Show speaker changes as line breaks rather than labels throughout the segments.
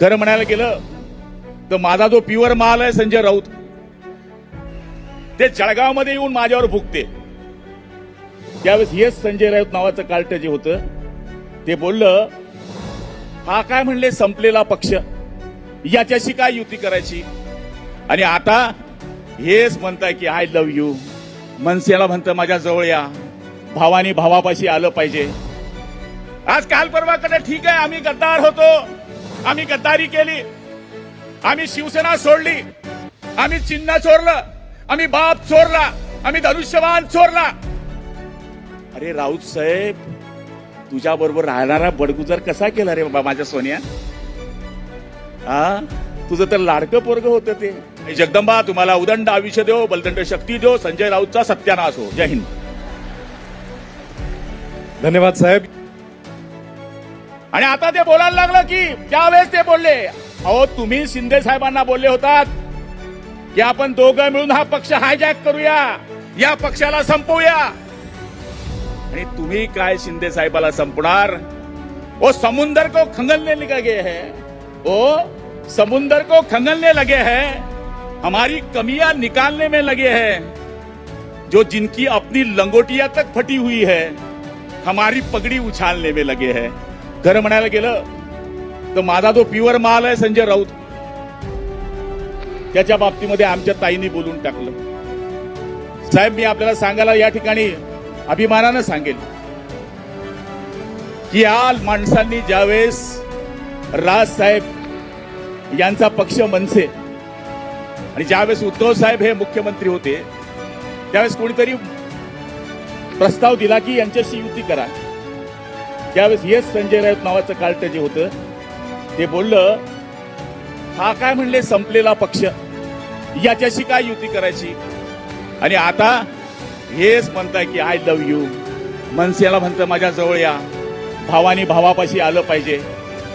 खरं म्हणायला गेलं तर माझा जो प्युअर माल आहे संजय राऊत ते जळगावमध्ये येऊन माझ्यावर भुकते त्यावेळेस हेच संजय राऊत नावाचं कार्ट जे होतं ते बोललं हा काय म्हणले संपलेला पक्ष याच्याशी काय युती करायची? आणि आता हेच म्हणताय की आय लव्ह यू मनसेला म्हणतं माझ्या जवळ या. भावानी भावापाशी आलं पाहिजे. आज काल परवाकडे ठीक आहे आम्ही गद्दार होतो. आम्ही गद्दारी केली. आम्ही शिवसेना सोडली. आम्ही चिन्ह चोरलं. आम्ही बाप चोरला. आम्ही धनुष्यवान चोरला. अरे राऊत साहेब तुझ्या बरोबर राहणारा बडगुजर कसा केला रे बाबा माझ्या सोन्या? हा? तुझं तर लाडकं पोरग होतं ते. जगदंबा तुम्हाला उदंड आयुष्य देव बलदंड शक्ती देव संजय राऊतचा सत्यानाश हो. जय हिंद.
धन्यवाद साहेब.
आणि आता ते बोलायला लागलं की त्यावेळेस ते बोलले. अहो, तुम्ही शिंदे साहेबांना बोलले होतात की आपण दोघं मिळून हा पक्ष हायजॅक करूया. या पक्षाला संपवूया. आणि तुम्ही काय शिंदे साहेबाला संपणार? ओ, समुंदर को खंगलने लगे है. ओ, समुंदर को खंगलने लगे हैं. हमारी कमियाँ निकालने में लगे हैं. जो जिनकी अपनी लंगोटिया तक फटी हुई है, हमारी पगड़ी उछालने में लगे हैं. खरं म्हणायला गेलं तर माझा जो प्युअर माल आहे संजय राऊत त्याच्या बाबतीमध्ये आमच्या ताईंनी बोलून टाकलं. साहेब मी आपल्याला सांगायला या ठिकाणी अभिमानानं सांगेल की या माणसांनी ज्यावेळेस राज साहेब यांचा पक्ष मनसे आणि ज्यावेळेस उद्धव साहेब हे मुख्यमंत्री होते त्यावेळेस कोणीतरी प्रस्ताव दिला की यांच्याशी युती करा. त्यावेळेस येस संजय राऊत नावाचं कार्ट जे होतं ते बोललं हा काय म्हणले संपलेला पक्ष. याच्याशी काय युती करायची? आणि आता हेच म्हणताय की आय लव्ह यू मनसेला म्हणतं माझ्या जवळ या. भावानी भावापाशी आलं पाहिजे.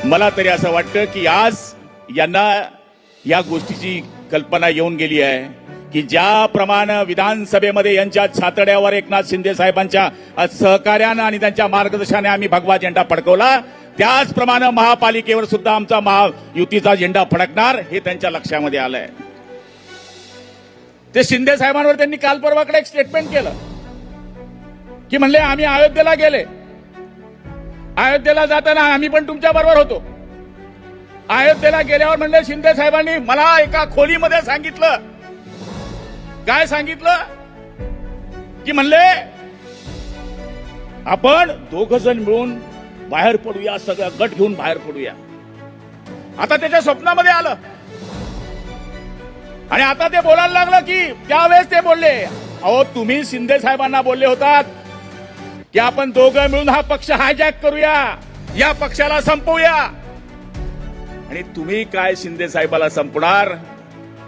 मला तरी असं वाटतं की आज यांना या गोष्टीची कल्पना येऊन गेली आहे. की ज्याप्रमाणे विधानसभेमध्ये यांच्या छातड्यावर एकनाथ शिंदे साहेबांच्या सहकार्यानं आणि त्यांच्या मार्गदर्शनाने आम्ही भगवा झेंडा फडकवला त्याचप्रमाणे महापालिकेवर सुद्धा आमचा महायुतीचा झेंडा फडकणार हे त्यांच्या लक्षामध्ये आलंय. ते शिंदे साहेबांवर त्यांनी काल परवाकडे एक स्टेटमेंट केलं की म्हणले आम्ही अयोध्येला गेले. अयोध्येला जाताना आम्ही पण तुमच्या बरोबर होतो. अयोध्येला गेल्यावर म्हणले शिंदे साहेबांनी मला एका खोलीमध्ये सांगितलं काय सांगितलं? की म्हणले आपण दोघ जण मिळून बाहेर पडूया सगळं गट घेऊन बाहेर पडूया. आता त्याच्या स्वप्नामध्ये आलं. आणि आता ते बोलायला लागलं की त्यावेळेस ते बोलले अहो तुम्ही शिंदे साहेबांना बोलले होतात की आपण दोघं मिळून हा पक्ष हायजॅक करूया या पक्षाला संपवूया. आणि तुम्ही काय शिंदे साहेबाला संपणार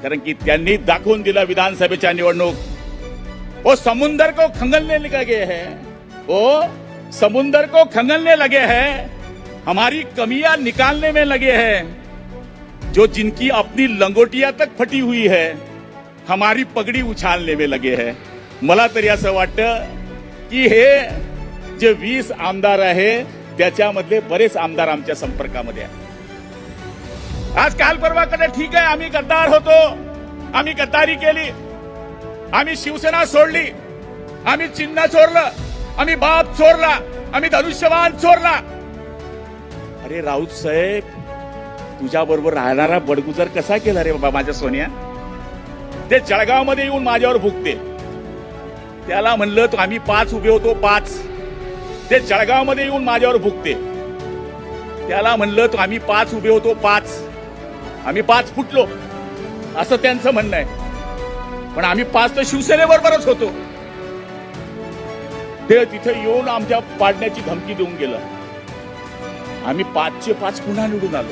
कारण की त्यांनी दाखवून दिलं विधानसभेच्या निवडणूक. ओ समुंदर को खंगलने लगे है. ओ समुंदर को खंगलने लगे हैं. हमारी कमियां निकालने में लगे हैं. जो जिनकी अपनी लंगोटिया तक फटी हुई है हमारी पगड़ी उछालने में लगे है. मला तरी असं वाटतं की हे जे वीस आमदार आहे त्याच्यामधले बरेच आमदार आमच्या संपर्कामध्ये आहे आज काल परवाकडे ठीक आहे आम्ही गद्दार होतो. आम्ही गद्दारी केली. आम्ही शिवसेना सोडली. आम्ही चिन्ह चोरलं. आम्ही बाप चोरला. आम्ही धनुष्यवान चोरला. अरे राऊत साहेब तुझ्या बरोबर राहणारा बडगुजर कसा केला रे बाबा माझ्या सोन्या? ते जळगावमध्ये येऊन माझ्यावर भुगते त्याला म्हणलं तो आम्ही पाच उभे होतो पाच. ते जळगावमध्ये येऊन माझ्यावर भुगते त्याला म्हणलं तो आम्ही पाच उभे होतो पाच. आम्ही पाच फुटलो. असं त्यांचं म्हणणं आहे. पण आम्ही पाच तर शिवसेनेबरोबरच होतो. ते तिथे येऊन आमच्या पाडण्याची धमकी देऊन गेलं. आम्ही पाचचे पाच पुन्हा निवडून आलो.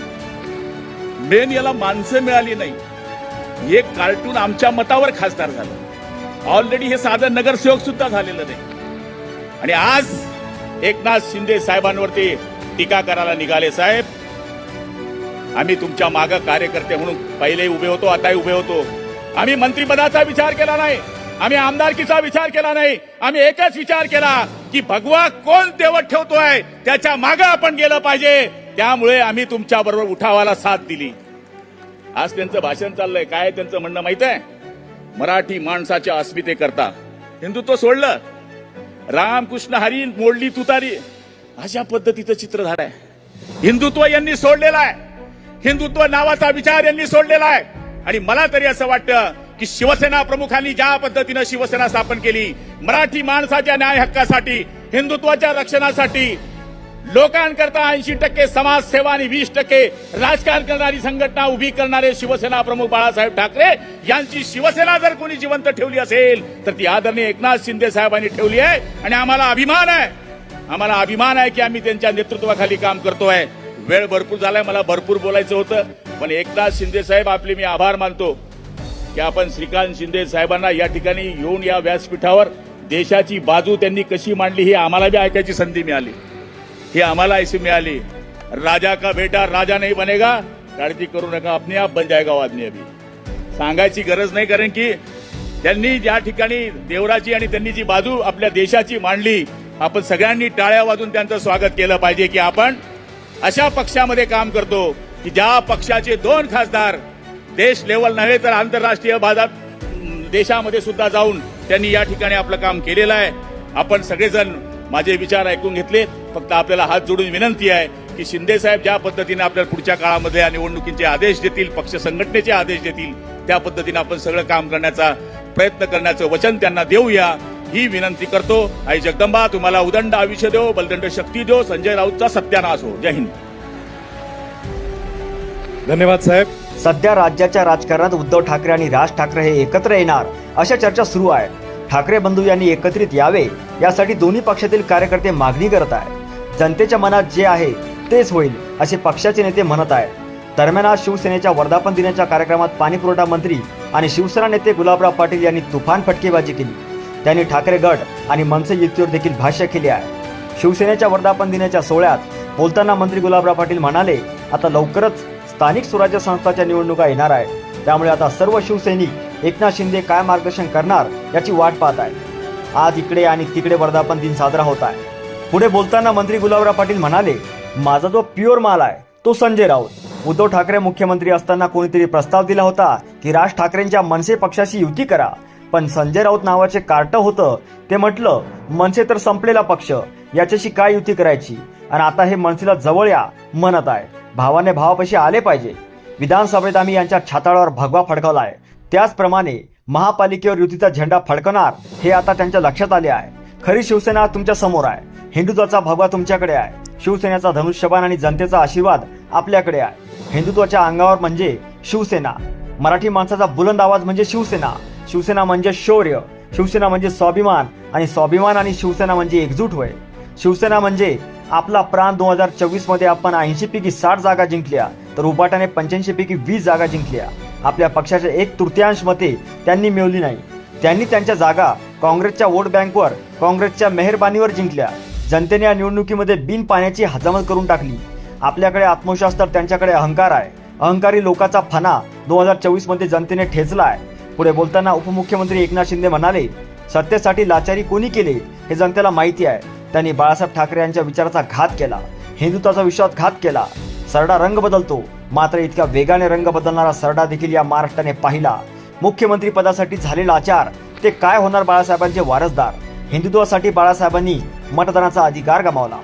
मेन याला माणसं मिळाली नाही. हे कार्टून आमच्या मतावर खासदार झालं. ऑलरेडी हे साधं नगरसेवक सुद्धा झालेलं नाही. आणि आज एकनाथ शिंदे साहेबांवरती टीका करायला निघाले साहेब. आम्ही तुमच्या मागं कार्यकर्ते म्हणून पहिले उभे होतो आताही उभे होतो. आम्ही मंत्रिपदाचा विचार केला नाही. आम्ही आमदारकीचा विचार केला नाही. आम्ही एकच विचार केला की भगवा कोण देवत ठेवतोय त्याच्यामागे आपण गेलं पाहिजे. त्यामुळे आम्ही तुमच्या बरोबर उठावाला साथ दिली. आज त्यांचं भाषण चाललंय. काय त्यांचं म्हणणं माहीत आहे? मराठी माणसाच्या अस्मितेकरता हिंदुत्व सोडलं. रामकृष्ण हरी मोडली तुतारी. अशा पद्धतीचं चित्र झालंय हिंदुत्व यांनी सोडलेलं आहे. हिंदुत्व नावाचा विचार यांनी सोडलेला आहे. आणि मला तरी असं वाटतं की शिवसेना प्रमुखांनी ज्या पद्धतीनं शिवसेना स्थापन केली मराठी माणसाच्या न्याय हक्कासाठी हिंदुत्वाच्या रक्षणासाठी लोकांकरता ऐंशी टक्के समाजसेवा आणि वीस टक्के राजकारण करणारी संघटना उभी करणारे शिवसेना प्रमुख बाळासाहेब ठाकरे यांची शिवसेना जर कोणी जिवंत ठेवली असेल तर ती आदरणीय एकनाथ शिंदे साहेबांनी ठेवली आहे. आणि आम्हाला अभिमान आहे. आम्हाला अभिमान आहे की आम्ही त्यांच्या नेतृत्वाखाली काम करतोय. वेळ भरपूर झालाय मला भरपूर बोलायचं होतं. पण एकनाथ शिंदे साहेब आपले मी आभार मानतो की आपण श्रीकांत शिंदे साहेबांना या ठिकाणी येऊन या व्यासपीठावर देशाची बाजू त्यांनी कशी मांडली ही आम्हाला बी ऐकायची संधी मिळाली. ही आम्हाला ऐशी मिळाली. राजा का बेटा राजा नाही बनेगा काळजी करू नका अपने आप बन जाएगा आदमी अभी. सांगायची गरज नाही कारण की त्यांनी ज्या ठिकाणी देवराची आणि त्यांनी जी बाजू आपल्या देशाची मांडली आपण सगळ्यांनी टाळ्या वाजून त्यांचं स्वागत केलं पाहिजे की आपण अशा पक्षामध्ये काम करतो की ज्या पक्षाचे दोन खासदार देश लेवल नव्हे तर आंतरराष्ट्रीय बाजार देशामध्ये सुद्धा जाऊन त्यांनी या ठिकाणी आपलं काम केलेलं आहे. आपण सगळेजण माझे विचार ऐकून घेतले. फक्त आपल्याला हात जोडून विनंती आहे की शिंदे साहेब ज्या पद्धतीने आपल्याला पुढच्या काळामध्ये या निवडणुकीचे आदेश देतील पक्ष संघटनेचे आदेश देतील त्या पद्धतीने आपण सगळं काम करण्याचा प्रयत्न करण्याचं वचन त्यांना देऊया. ही विनंती करतो. आई जगदंबा तुम्हाला उदंड आयुष्य देव बलदंड शक्ती देव संजय राऊतचा सत्यानाश हो. जय हिंद.
धन्यवाद साहेब.
सध्या राज्याच्या राजकारणात उद्धव ठाकरे आणि राज ठाकरे हे एकत्र येणार अशा चर्चा सुरू आहे. ठाकरे बंधू यांनी एकत्रित यावे यासाठी दोन्ही पक्षातील कार्यकर्ते मागणी करत आहेत. जनतेच्या मनात जे आहे तेच होईल असे पक्षाचे नेते म्हणत आहेत. दरम्यान आज शिवसेनेच्या वर्धापन दिनाच्या कार्यक्रमात पाणीपुरवठा मंत्री आणि शिवसेना नेते गुलाबराव पाटील यांनी तुफान फटकेबाजी केली. त्यांनी ठाकरे गट आणि मनसे युतीवर देखील भाष्य केले आहे. शिवसेनेच्या वर्धापन दिनाच्या सोहळ्यात बोलताना मंत्री गुलाबराव पाटील म्हणाले आता लवकरच स्थानिक स्वराज्य संस्थाच्या निवडणुका येणार आहेत. त्यामुळे आता सर्व शिवसैनिक एकनाथ शिंदे काय मार्गदर्शन करणार याची वाट पाहत आहेत. आज इकडे आणि तिकडे वर्धापन दिन साजरा होत आहे. पुढे बोलताना मंत्री गुलाबराव पाटील म्हणाले माझा जो प्युअर माल आहे तो संजय राऊत. उद्धव ठाकरे मुख्यमंत्री असताना कोणीतरी प्रस्ताव दिला होता की राज ठाकरेंच्या मनसे पक्षाशी युती करा. पण संजय राऊत नावाचे कार्ट होतं ते म्हटलं मनसे तर संपलेला पक्ष याच्याशी काय युती करायची? आणि आता हे मनसेला जवळ या म्हणत आहे. भावाने भावापाशी आले पाहिजे. विधानसभेत आम्ही यांच्या छाताळावर भगवा फडकवला आहे त्याचप्रमाणे महापालिकेवर युतीचा झेंडा फडकणार हे आता त्यांच्या लक्षात आले आहे. खरी शिवसेना तुमच्यासमोर आहे. हिंदुत्वाचा भगवा तुमच्याकडे आहे. शिवसेनेचा धनुष्यबाण आणि जनतेचा आशीर्वाद आपल्याकडे आहे. हिंदुत्वाच्या अंगावर म्हणजे शिवसेना. मराठी माणसाचा बुलंद आवाज म्हणजे शिवसेना. शिवसेना म्हणजे शौर्य शिवसेना म्हणजे स्वाभिमान आणि स्वाभिमान आणि शिवसेना म्हणजे एकजूट होय. शिवसेना म्हणजे आपला प्राण दोन हजार चोवीसमध्ये आपण ऐंशी पैकी साठ जागा जिंकल्या तर उबाटाने पंच्याऐंशी पैकी वीस जागा जिंकल्या. आपल्या पक्षाच्या एक तृतीयांश मते त्यांनी मिळवली नाही. त्यांनी त्यांच्या जागा काँग्रेसच्या वोट बँकवर काँग्रेसच्या मेहरबानीवर जिंकल्या. जनतेने या निवडणुकीमध्ये बिन पाण्याची हजामत करून टाकली. आपल्याकडे आत्मविश्वास तर त्यांच्याकडे अहंकार आहे. अहंकारी लोकांचा फणा दोन हजार चोवीसमध्ये जनतेने ठेचला आहे पुढे बोलताना उपमुख्यमंत्री एकनाथ शिंदे म्हणाले सत्तेसाठी लाचारी कोणी केली हे जनतेला माहिती आहे. त्यांनी बाळासाहेब ठाकरे यांच्या विचाराचा घात केला हिंदुत्वाचा विश्वासघात केला. सरडा रंग बदलतो मात्र इतक्या वेगाने रंग बदलणारा सरडा देखील या महाराष्ट्राने पाहिला. मुख्यमंत्री पदासाठी झालेला आचार ते काय होणार बाळासाहेबांचे वारसदार? हिंदुत्वासाठी बाळासाहेबांनी मतदानाचा अधिकार गमावला.